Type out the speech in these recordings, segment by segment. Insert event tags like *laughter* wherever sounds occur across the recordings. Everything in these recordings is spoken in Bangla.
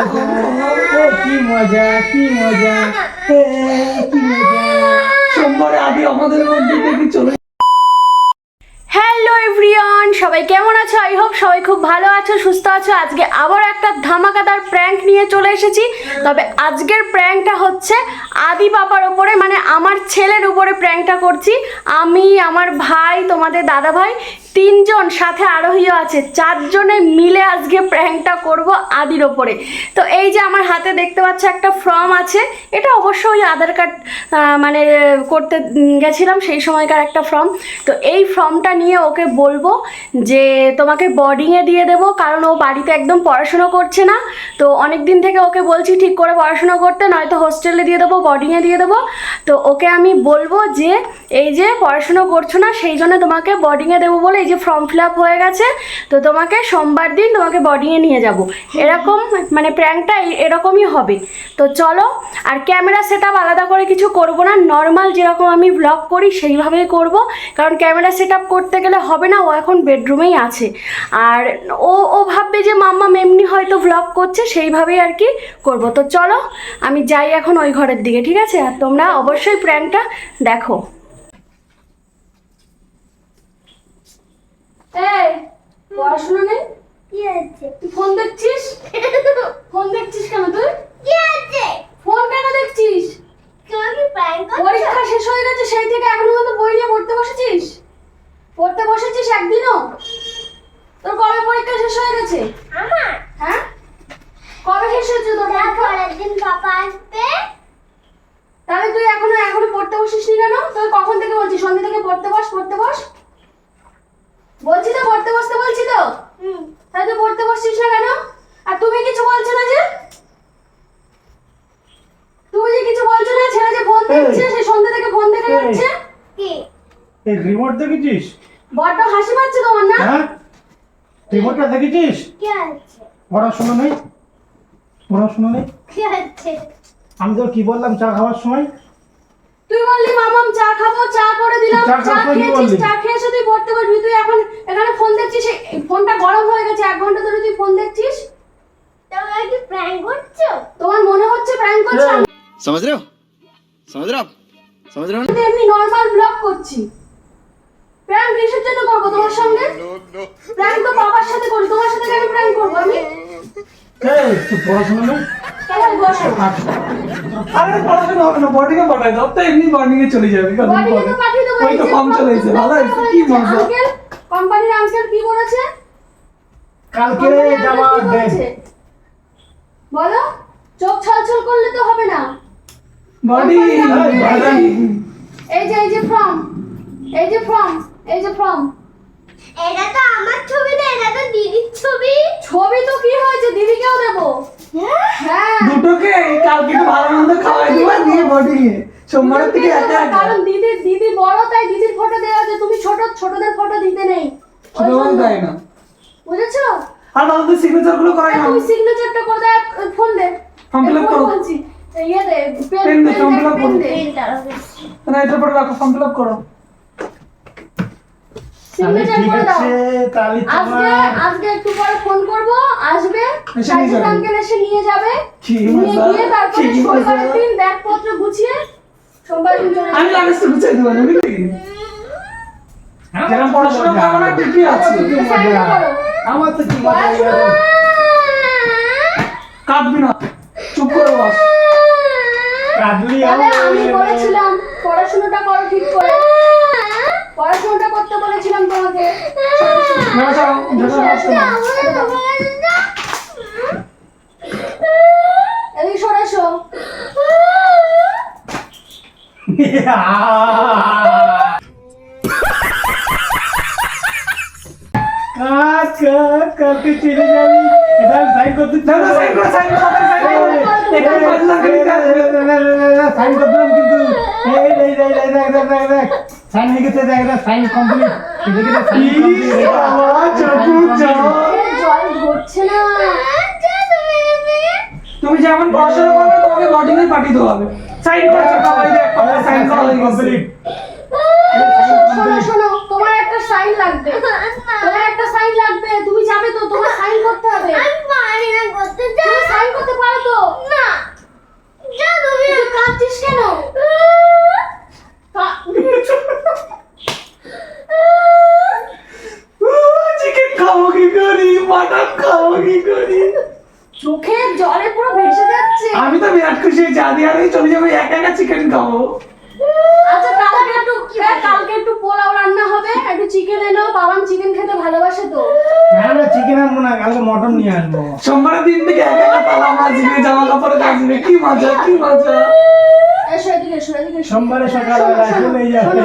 মজা কি মজা কি মজা। কি মজা। সোমবারে আগে আমাদের মধ্যে থেকে চলে হ্যালো এভরিওয়ান সবাই কেমন আছো? আই হোপ সবাই খুব ভালো আছো, সুস্থ আছো। আজকে আবার একটা ধামাকাদার প্র্যাঙ্ক নিয়ে চলে এসেছি। তবে আজকের প্র্যাঙ্কটা হচ্ছে আদি বাবার ওপরে মানে আমার ছেলের উপরে প্র্যাঙ্কটা করছি। আমি, আমার ভাই, তোমাদের দাদা ভাই তিনজন সাথে আরোহীও আছে, চারজনে মিলে আজকে প্র্যাঙ্কটা করব আদির ওপরে। তো এই যে আমার হাতে দেখতে পাচ্ছ একটা ফর্ম আছে, এটা অবশ্যই আধার কার্ড মানে করতে গেছিলাম সেই সময়কার একটা ফর্ম তো এই ফর্মটা নিয়ে ওকে বলব যে তোমাকে বোর্ডিংয়ে দিয়ে দেবো, কারণ ও বাড়িতে একদম পড়াশুনো করছে না। তো অনেক দিন থেকে ওকে বলছি ঠিক করে পড়াশুনো করতে, নয়তো হোস্টেলে দিয়ে দেবো বোর্ডিংয়ে দিয়ে দেবো। তো ওকে আমি বলব যে এই যে পড়াশুনো করছ না, সেই জন্য তোমাকে বোর্ডিংয়ে দেবো বলে এই যে ফর্ম ফিল আপ হয়ে গেছে, তো তোমাকে সোমবার দিন তোমাকে বোর্ডিংয়ে নিয়ে যাব। এরকম মানে প্র্যাঙ্কটা এরকমই হবে। তো চলো, আর ক্যামেরা সেট আলাদা করে কিছু করব না নর্মাল যেরকম আমি ব্লগ করি সেইভাবেই করব, কারণ ক্যামেরা সেট করতে গেলে হবে না, ও এখন বেডরুমেই আছে। আর ও ও ভাববে যে মাম্মা এমনি হয়তো ব্লগ করছে, সেইভাবেই আর কি করব। তো চলো, আমি যাই এখন ওই ঘরের দিকে, ঠিক আছে? আর তোমরা অবশ্যই প্র্যাঙ্কটা দেখো। এই পড়াশোনা নেই? কি আছে তুই ফোন দেখছিস? ফোন দেখছিস কেন তুই? কি ফোন কেন দেখছিস? পরীক্ষা শেষ হয়ে গেছে সেই থেকে এখনও পর্যন্ত বই নিয়ে পড়তে বসেছিস? পড়তে বসেছিস একদিনও? তোর কবে পরীক্ষা শেষ হয়ে গেছে? আমার? হ্যাঁ? কবে শেষ হয়েছে তোর না পরের দিন পাপা আসবে। তাহলে তুই এখনও এখনও পড়তে বসিসনি কেন? তুই কখন থেকে বলছিস সন্ধ্যে থেকে পড়তে বস পড়তে বস। বলছি তো পড়তে বসতে বলছি তো? তাহলে তুই পড়তে বসছিস না কেন? আর তুমি কিছু বলছো না যে? তুমি যে কিছু বলছো না ছেলে যে ফোন দেখছে সে সন্ধ্যে থেকে ফোন দেখে যাচ্ছে কি? এই রিমোট দেখেছিস? বড্ড হাসি পাচ্ছে তোমার না? হ্যাঁ? রিমোটটা দেখেছিস? কি আছে? পড়াশোনা নেই? পড়াশোনা নেই? কি আছে? আমি তোর কি বললাম চা খাওয়ার সময়? তুই বললি মামাম চা খাব চা করে দিলাম চা খেয়েছিস চা খেয়েছো তুই পড়তে পারবি তুই এখন এখানে ফোন দেখছিস ফোনটা গরম হয়ে গেছে এক ঘণ্টা ধরে তুই ফোন দেখছিস? তোমার মনে হচ্ছে প্র্যাঙ্ক করছ? রে রে রে। আমি এমনি নরমাল ব্লগ করছি। প্র্যাঙ্ক কিসের জন্য করব তোমার সঙ্গে? প্র্যাঙ্ক তো বাবার সাথে করি তোমার সাথে কেন প্র্যাঙ্ক আমি? এই তুই পড়াশোনা আরে পড়াশোনা হবে না বডিকে পাঠাই দাও। তো এমনি বর্নিং এ চলে যাবে কদিন তো পাঠিয়ে দেবো ওই তো কম চলে এসেছে ভালো হয়েছে কি মজা। কোম্পানির আঙ্কেল কি বলেছে? কালকে uncle যাওয়া বলো চোখ ছলছল করলে তো হবে না। বডি এই যে এই যে ফর্ম এই যে ফর্ম এই যে ফর্ম এটা তো আমার ছবি না এটা তো দিদির ছবি। ছবি তো কি হয়েছে? দিদিকেও দেবো। দুটোকে কালকে একটু ভালো মন্দ খাওয়াই দিবা দিয়ে বডি নিয়ে। সোমবারের থেকে একা একা। কারণ দিদি দিদি বড় তাই দিদির ফটো দেওয়া আছে। তুমি ছোট ছোটদের ফটো দিতে নেই। ওই ছোট দেয় না। বুঝেছ? আর আমাদের সিগনেচারগুলো করাই এই না। তুমি সিগনেচারটা করে দে ফোন দে। Form fill up এই ফোন করো। বলছি। ইয়ে দে পেন দে, fill up পেন করো। দে। না এটার পরে রাখো ফর্ম ফিল আপ করো। সিগনেচার করে দাও। তাহলে আজকে আজকে একটু পরে ফোন করব আসবে। এসে নিয়ে সাইকেল যাবে। আঙ্কেল এসে নিয়ে যাবে। নিয়ে গিয়ে তারপরে কি দিন ব্যাগপত্র গুছিয়ে সোমবার দিন চলে আমি যাবে গুছিয়ে দেবো না বুঝলি যেরকম পড়াশোনা করব না ঠিকই আছে। আমার তো কি মজা। কাঁদবি না। চুপ করে বস। কাঁদলি আমি। বলেছিলাম পড়াশোনাটা করো ঠিক করে। পড়াশোনাটা করতে বলেছিলাম তোমাকে না যাও যাও বসো না। এদিকে সরে এসো কাজ কালকে চলে যাবি এটা সাইন করতে না, না, sign করো, sign করো, sign করো। এখানে পাঁচ লাখ টাকা কাজ হবে। সাইন করলাম কিন্তু এই এই এই এই দেখ দেখ দেখ দেখ সাইন হয়ে গেছে দেখ সাইন কমপ্লিট এদিকে সাইন ই বাবা, চকু চক। জল ধরছে না। তুমি যেমন পড়াশোনা করবে তোমাকে বডিং এ পাঠিয়ে দেওয়া হবে। সাইন করছ সবাই দেখ সাইন করা হয়ে কমপ্লিট শোনো শোনো তোমার একটা সাইন লাগবে। তোমার একটা সাইন লাগবে। তুমি যাবে তো তোমার সাইন করতে হবে। আমি পারি না করতে তুমি সাইন করতে চোখে জলে পুরো ভেসে যাচ্ছে আমি তো বিরাট খুশি হয়েছি আদি আর ওই চলে যাব একা একা চিকেন খাব আচ্ছা কালকে একটু এ, কালকে একটু পোলাও রান্না হবে একটু চিকেন এনো বাবান চিকেন খেতে ভালোবাসে তো হ্যাঁ না চিকেন আনব না কালকে মটন নিয়ে আসব। সোমবারের দিন থেকে একা একা তালা মাঝবে জামা কাপড়ে কাচবে কি মজা কি মজা? সোমবারে সকালবেলা চলে যাবে।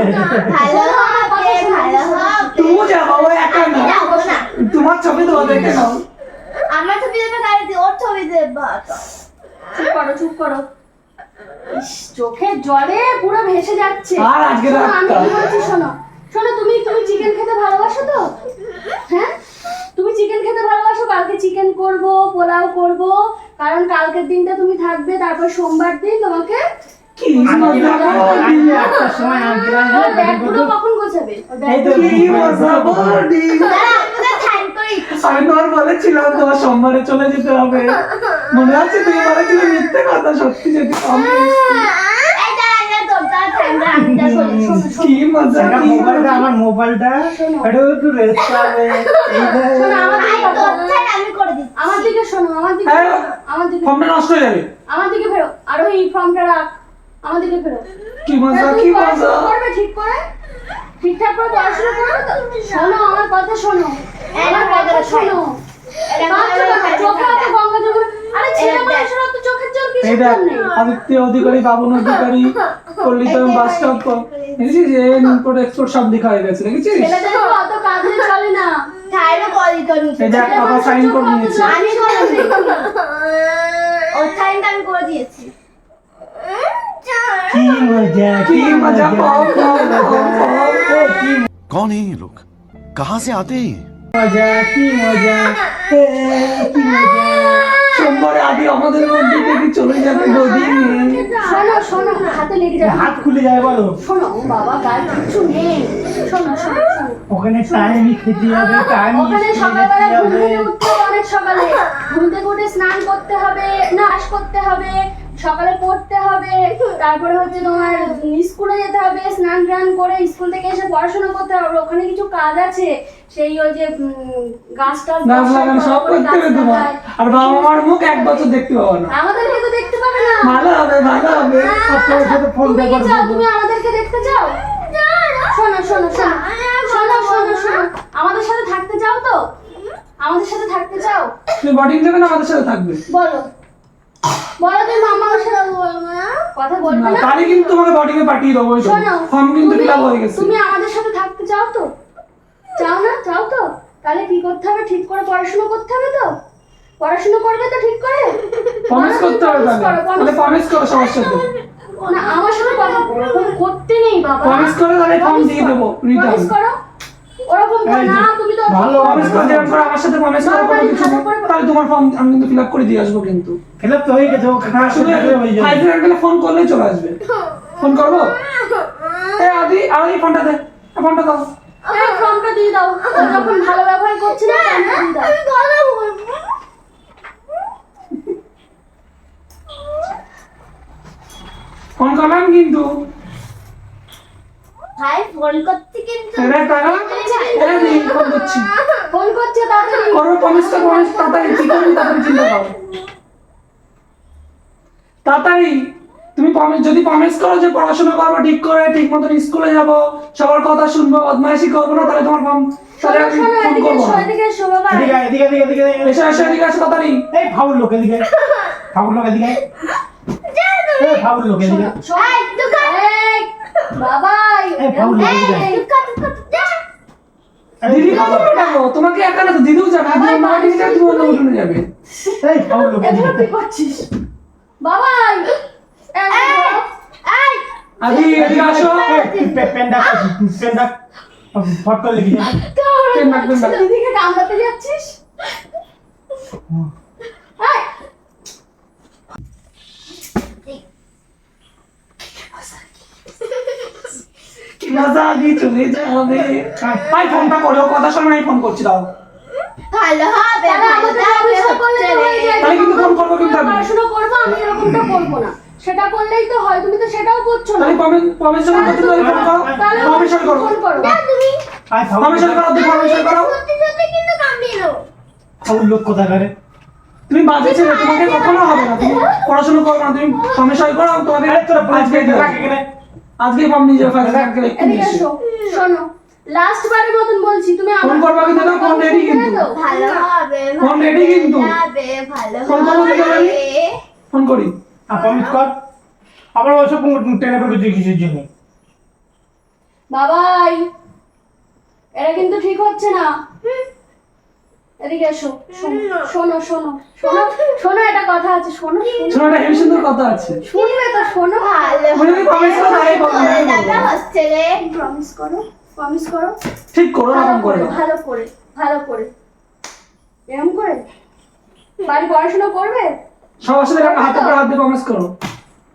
তুমিও যাব ও একা না। তোমার ছবি তো দেখে নাও আমার ছবি দেবে গাড়ি ওর ছবি দেবো। চুপ করো চুপ করো। চোখের জলে পুরো ভেসে যাচ্ছে। আর আজকে শোনো, রাতটা। শোনো। শোনো তুমি তুমি চিকেন খেতে ভালোবাসো তো? হ্যাঁ? তুমি চিকেন খেতে ভালোবাসো কালকে চিকেন করব পোলাও করব। কারণ কালকের দিনটা তুমি থাকবে তারপর সোমবার দিন তোমাকে কখন গোছাবে? আমি তোমার বলেছিলাম তোমার সোমবারে চলে যেতে হবে। মনে আছে তুমি বলেছিলে মিথ্যে কথা সত্যি যদি এই দাঁড়া এই তোর তার থ্যাংক আমি যা শোনো শোনো কি মজা মোবাইলটা আমার মোবাইলটা এটা একটু রেস্ট পাবে এই যে শোনো, আমার দিকে তোর তাকাও। থ্যাংক আমি করে দিচ্ছি আমার দিকে শোনো। আমার দিকে। আমার দিকে ফর্মটা নষ্ট হয়ে যাবে আমার দিকে ফেরো আর ওই ফর্মটা রাখ আমার দিকে ফেরো কি মজা কি মজা। করবে ঠিক করে ঠিকঠাক করে পড়াশোনা শোনো আমার কথা শোনো। আমার কথা শোনো চোখে গঙ্গা আরে ছেলে জল এই কিসের দেখ জন্য আদিত্য অধিকারী বাবন অধিকারী কল্লিতম বাস স্টপ দেখেছিস যে ইম্পোর্ট এক্সপোর্ট সব লেখা হয়ে গেছে দেখেছিস ছেলেদের তো অত কাজে চলে না থাইরো করি তো নিচে এই দেখ বাবা সাইন করে নিয়েছে আমি করে দিয়েছি ওর থ্যাংক আমি করে দিয়েছি কি মজা কি মজা পাও পাও পাও পাও কি कौन है ये लोग कहाँ से आते हैं ये? মজা কি মজা? কি মজা? সোমবারে আদি আমাদের মধ্যে থেকে চলে যাবে নদী শোনো শোনো হাতে লেগে যাবে। হাত খুলে যায় বলো। শোনো বাবা গায়ে কিচ্ছু নেই। শোনো শোনো ওখানে টাইমই খেতে হবে টাইমই ওখানে সকালবেলা ঘুম থেকে উঠতে অনেক সকালে। ঘুম থেকে উঠে স্নান করতে হবে নাশ করতে হবে। সকালে পড়তে হবে তারপরে হচ্ছে তোমার স্কুলে যেতে হবে স্নান টান করে স্কুল থেকে এসে পড়াশোনা করতে হবে ওখানে কিছু কাজ আছে? সেই ওই যে গাছ টাছ সব করতে হবে তোমার আর বাবা মার মুখ এক বছর দেখতে পাবো না। আমাদেরকে তো দেখতে পাবে না? ভালো হবে ভালো হবে। আপনার সাথে ফোন তুমি আমাদেরকে দেখতে চাও শোনো শোনো শোনো। শোনো শোনো শোনো। আমাদের সাথে থাকতে চাও তো? আমাদের সাথে থাকতে চাও? তুমি বডিং যাবে না আমাদের সাথে থাকবে। বলো। বলো তুমি মামার সাথে কথা বলবে না? না? তাহলে কিন্তু তোমাকে বডিং এ পাঠিয়ে দেবো শোনো ফর্ম কিন্তু ফিল আপ হয়ে গেছে। তুমি আমাদের সাথে থাকতে চাও তো? চাও না? চাও তো? তাহলে কি করতে হবে? ঠিক করে পড়াশোনা করতে হবে তো? পড়াশোনা করবে তো ঠিক করে? *laughs* প্রমিস করতে হবে তাহলে। প্রমিস করো সবার সাথে। না আমার সাথে কথা করতে নেই বাবা প্রমিস করে তাহলে ফর্ম দিয়ে দেবো promise করো। ওরকম না তুমি তো ভালো প্রমিস করে যেরকম করে আমার সাথে প্রমিস করো কোনো কিছু নেই। তাহলে তোমার ফর্ম আমি কিন্তু ফিল আপ করে দিয়ে আসব কিন্তু। খেলে তো হয়ে গেছে ও খাওয়া শুধু শুরু যাবে ফাইভ মিনিট ফোন করলেই চলে আসবে। ফোন করব? এ আদি আর এই ফোনটা দে। ফোনটা দাও। এই ফর্মটা দিয়ে দাও। যখন ভালো ব্যবহার করছে না ফর্মটা দিয়ে দাও। আমি কথা বলব ফোন করলাম কিন্তু। ভাই ফোন করতে কিন্তু। এরা নেই ফোন করছি। ফোন করছে তাড়াতাড়ি করো প্রমিসটা প্রমিস তাড়াতাড়ি কি করবি তাড়াতাড়ি চিন্তা করো। তাড়াতাড়ি তুমি প্রমিস যদি প্রমিস করো যে পড়াশোনা করব ঠিক করে ঠিক মতন স্কুলে যাব সবার কথা শুনব বদমাইশি করব না তাহলে তোমার ফর্ম তাহলে আমি ফোন করব এদিকে বাবা এদিকে এদিকে এদিকে। এসে এসে এদিকে আসো তাড়াতাড়ি। এই ফাউল লোক এদিকে ফাউল লোক এদিকে এই ফাউল লোক এদিকে বাবাই। এই ফাউল লোক এদিকে দিদি তোমাকে একা না তো দিদিও যাবে দিদি তুমি অন্য উঠোনে যাবে। লোক এগুলো করছিস? বাবাই এই, এই আদি এদিকে আসো। এই, তুই পে- পেন ডাক পেন ফট করে লিখে যা পেন রাখ, পেন রাখ। দিদিকে কামড়াতে যাচ্ছিস এই, কি মজা আদি চলে যাবে? ভাই ফোনটা করো কথা শোনো ফোন করছি দাও। ভালো হবে ভালো হবে পড়াশোনা করলে তো যায়। তাহলে কিন্তু ফোন করব কিন্তু পড়াশোনা করব আমি এরকমটা করব না। সেটা করলেই তো হয় তুমি তো সেটাও করছ না। তাহলে প্রমিস প্রমিস করতে তাহলে ফোন করো। তাহলে করো। ফোন করো। তুমি। আয় করো তুই প্রমিস করো। সত্যি সত্যি কিন্তু কামড়িয়ে দেবো লোক কোথা করে তুমি বাজে ছেলে তোমাকে কখনো হবে না। তুমি পড়াশোনা করো না তুমি সই করো তোমাকে আজকে আজকে ফার্স্ট আজকে এক্ষুনি এদিকে এসো। এসো শোনো লাস্ট বারের মতন বলছি তুমি আমার ফোন করবা কিন্তু না, ফোন ready কিন্তু। ভালো হবে ফোন ready কিন্তু। ভালো ফোন করব হবে। ফোন করি। প্রমিস কর। আবার ওসব টেনে পড়বে কিসের জন্য। বাবাই এটা কিন্তু ঠিক হচ্ছে না। এদিকে এসো শোনো শোনো শোনো শোনো শোনো একটা কথা আছে শোনো শোনো। একটা হেভি সুন্দর কথা আছে। শুনবে তো শোনো। ভালো। তুমি যদি করো আমি বলব। দাদা প্রমিস করো প্রমিস করো। ঠিক করো এরকম করে ভালো করে ভালো করে। এরকম করে? বাড়ি পড়াশোনা করবে? সবার সাথে একটা হাতে করে হাত দিয়ে প্রমিস করো।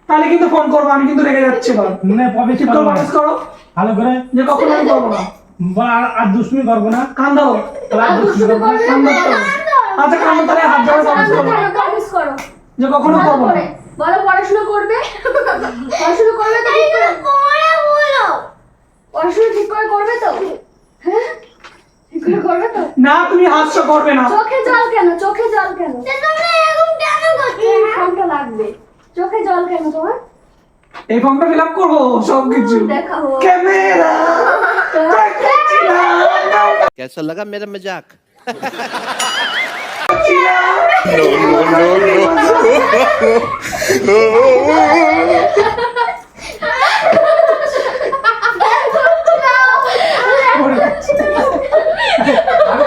তাহলে কিন্তু ফোন করব আমি কিন্তু রেগে যাচ্ছি না প্রমিস ঠিক প্রমিস করো। ভালো করে যে কখনো আমি করব না। আর- আর দুষ্টুমি করব না। কান দাও আর আর দুষ্টুমি দুষ্টুমি করব না। কান না, আচ্ছা কান হাত ধরে প্রমিস করো যে কখনো করব না। বলো পড়াশোনা করবে। পড়াশোনা করবে তো ঠিক করে? বলো পড়াশোনা ঠিক করে করবে তো? হ্যাঁ? ঠিক করে করবে তো? না তুমি হাস্য করবে না। চোখে জল কেন? চোখে জল কেন? তা তোমরা এরকম কেন করছ? এই ফর্মটা লাগবে। চোখে জল কেন তোমার? এই ফর্মটা ফিল আপ করব সবকিছু। দেখাবো। ক্যামেরা। कैसा लगा मेरा मजाक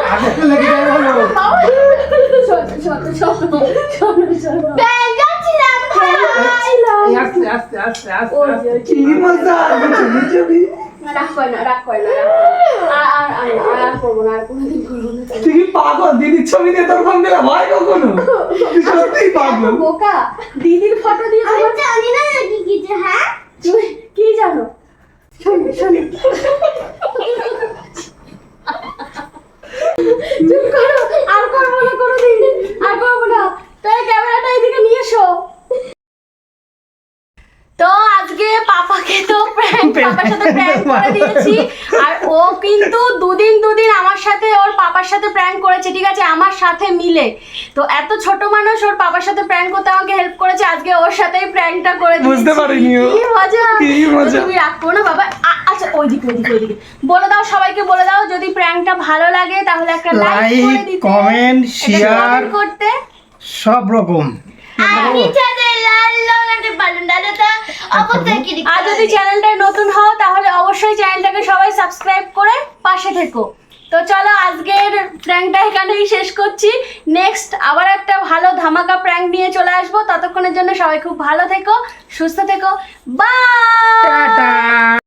আগে তো লেগে যাবে বলো শোনো শোনো শোনো শোনো শোনো বেঙ্গাচ্ছিলাম ছিলাম। আস্তে আস্তে আস্তে আস্তে ওই যে, কি মজা ছবি ছবি রাগ করে না রাগ করে না রাগ করে না। আর আর আর আর আর করব না আর কোনোদিন করব না। তুই কি পাগল? দিদির ছবি দিয়ে তোর ফোন দিলে হয় কখনো? তুই সত্যিই পাগল। বোকা। দিদির ফটো দিয়ে আমি জানি না নাকি কিছু হ্যাঁ? তুমি কি জানো? শোনো শোনো। চুপ করো। আর করব না কোনোদিন। আর করব না। তাই ক্যামেরাটা এদিকে নিয়ে এসো। আজকে পাপাকে তো prank *laughs* পাপার সাথে প্র্যাঙ্ক করে দিয়েছি। আর ও কিন্তু দুদিন দুদিন আমার সাথে ওর পাপার সাথে প্র্যাঙ্ক করেছে ঠিক আছে? আমার সাথে মিলে। তো এত ছোট মানুষ ওর পাপার সাথে প্র্যাঙ্ক করতে আমাকে হেল্প করেছে আজকে ওর সাথেই প্র্যাঙ্কটা করে দিয়েছি। বুঝতে পারিনি ও। কি মজা। কি মজা। তুমি রাখব না বাবা। আচ্ছা ওইদিকে ওইদিকে ওইদিকে। বলে দাও সবাইকে বলে দাও যদি প্র্যাঙ্কটা ভালো লাগে তাহলে একটা লাইক করে দিতে। কমেন্ট শেয়ার করতে। সব রকম। আর ক্লিক আর যদি চ্যানেলটা নতুন হও তাহলে অবশ্যই চ্যানেলটাকে সবাই সাবস্ক্রাইব করে পাশে থেকো। তো চলো আজকের প্র্যাঙ্কটা এখানেই শেষ করছি। নেক্সট আবার একটা ভালো ধামাকা প্র্যাঙ্ক নিয়ে চলে আসব। ততক্ষণের জন্য সবাই খুব ভালো থেকো সুস্থ থেকো। Bye tata.